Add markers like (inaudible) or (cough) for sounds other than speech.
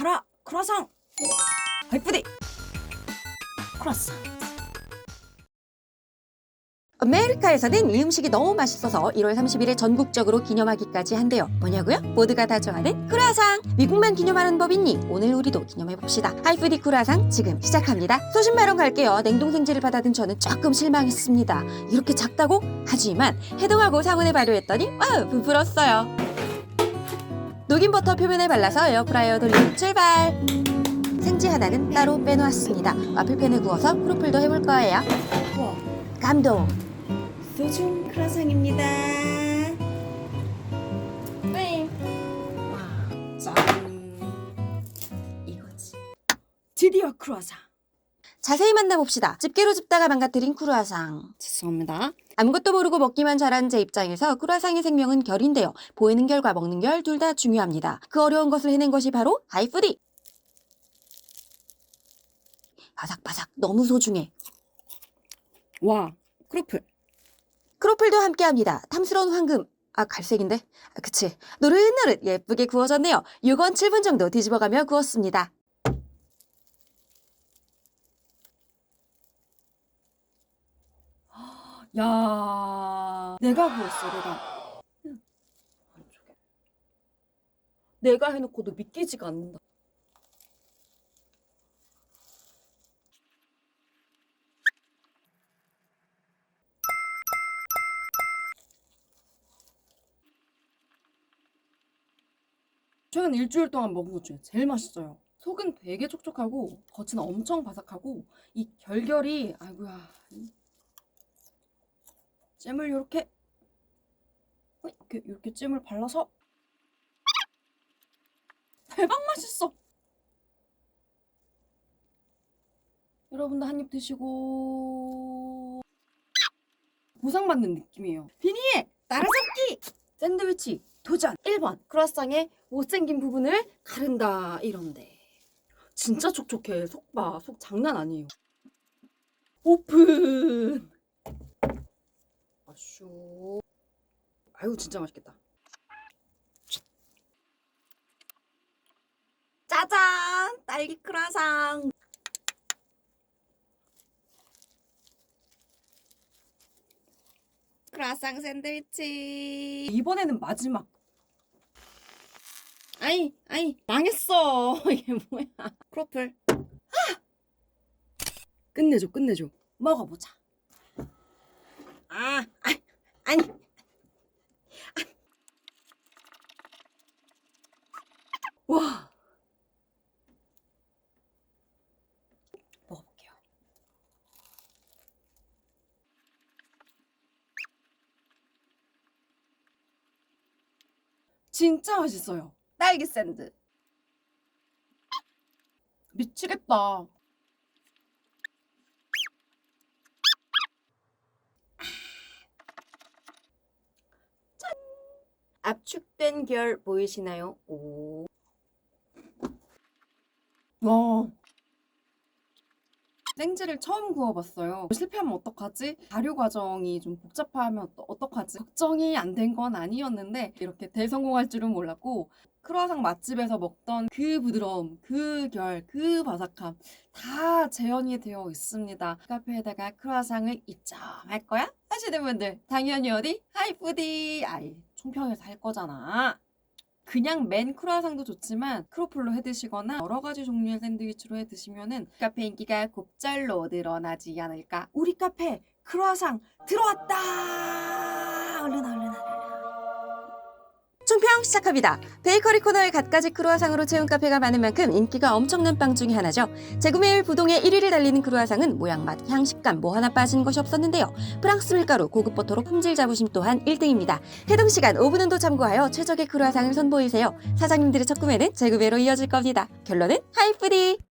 가라 크라상 예쁘디 크라상 아메리카에서는 이 음식이 너무 맛있어서 1월 30일에 전국적으로 기념하기까지 한대요. 뭐냐고요? 모두가 다 좋아하는 크루아상! 미국만 기념하는 법 있니? 오늘 우리도 기념해봅시다. 하이프디 크루아상 지금 시작합니다. 소신 발언 갈게요. 냉동생지를 받아든 저는 조금 실망했습니다. 이렇게 작다고? 하지만 해동하고 상온에 발효했더니 와우! 부풀었어요. 녹인 버터 표면에 발라서 에어프라이어 돌리기 출발! 생지 하나는 따로 빼놓았습니다. 와플팬에 구워서 크로플도 해볼 거예요. 우와 감동! 소중 크라상입니다 네. 짠 이거지 드디어 크라상 자세히 만나봅시다. 집게로 집다가 망가뜨린 크루아상. 죄송합니다 아무것도 모르고 먹기만 잘한 제 입장에서 크루아상의 생명은 결인데요. 보이는 결과 먹는 결 둘 다 중요합니다. 그 어려운 것을 해낸 것이 바로 하이푸디. 바삭바삭 너무 소중해. 와 크로플 크로플도 함께합니다. 탐스러운 황금. 아 갈색인데? 아, 그치. 노릇노릇 예쁘게 구워졌네요. 6원 7분 정도 뒤집어가며 구웠습니다. 야 내가 구웠어 내가 안쪽에. 내가 해놓고도 믿기지가 않는다 최근 일주일 동안 먹은 것 중에 제일 맛있어요. 속은 되게 촉촉하고 겉은 엄청 바삭하고 이 결결이 아이고야 이 잼을 이렇게. 이렇게 이렇게 잼을 발라서. 대박 맛있어. 여러분도 한 입 드시고. 보상받는 느낌이에요. 비니의 따라잡기 샌드위치 도전. 1번. 크로아상의 못생긴 부분을 가른다 이런데. 진짜 촉촉해. 속 봐. 속 장난 아니에요. 오픈 아쇼. 아유 진짜 맛있겠다. 짜잔! 딸기 크라상. 크라상 샌드위치. 이번에는 마지막. 아이, 아이, 망했어. (laughs) 이게 뭐야. 크로플. 아! 끝내줘, 끝내줘. 먹어보자. 아, 아 아니. 와. 먹어볼게요. 진짜 맛있어요. 딸기 샌드. 미치겠다. 압축된 결 보이시나요? 오. 와. 생지를 처음 구워봤어요. 실패하면 어떡하지? 발효 과정이 좀 복잡하면 또 어떡하지? 걱정이 안 된 건 아니었는데 이렇게 대성공할 줄은 몰랐고 크루아상 맛집에서 먹던 그 부드러움, 그 결, 그 바삭함 다 재현이 되어 있습니다. 카페에다가 크루아상을 입점할 거야? 하시는 분들 당연히 어디? 하이푸디! 아이 총평에서 할 거잖아. 그냥 맨 크루아상도 좋지만 크로플로 해 드시거나 여러 가지 종류의 샌드위치로 해 드시면은 카페 인기가 곱절로 늘어나지 않을까. 우리 카페 크루아상 들어왔다. 총평 시작합니다. 베이커리 코너에 갖가지 크루아상으로 채운 카페가 많은 만큼 인기가 엄청난 빵 중에 하나죠. 재구매율 부동의 1위를 달리는 크루아상은 모양, 맛, 향, 식감 뭐 하나 빠진 것이 없었는데요. 프랑스 밀가루, 고급 버터로 품질 자부심 또한 1등입니다. 해동 시간 5분은도 참고하여 최적의 크루아상을 선보이세요. 사장님들의 첫 구매는 재구매로 이어질 겁니다. 결론은 하이프디!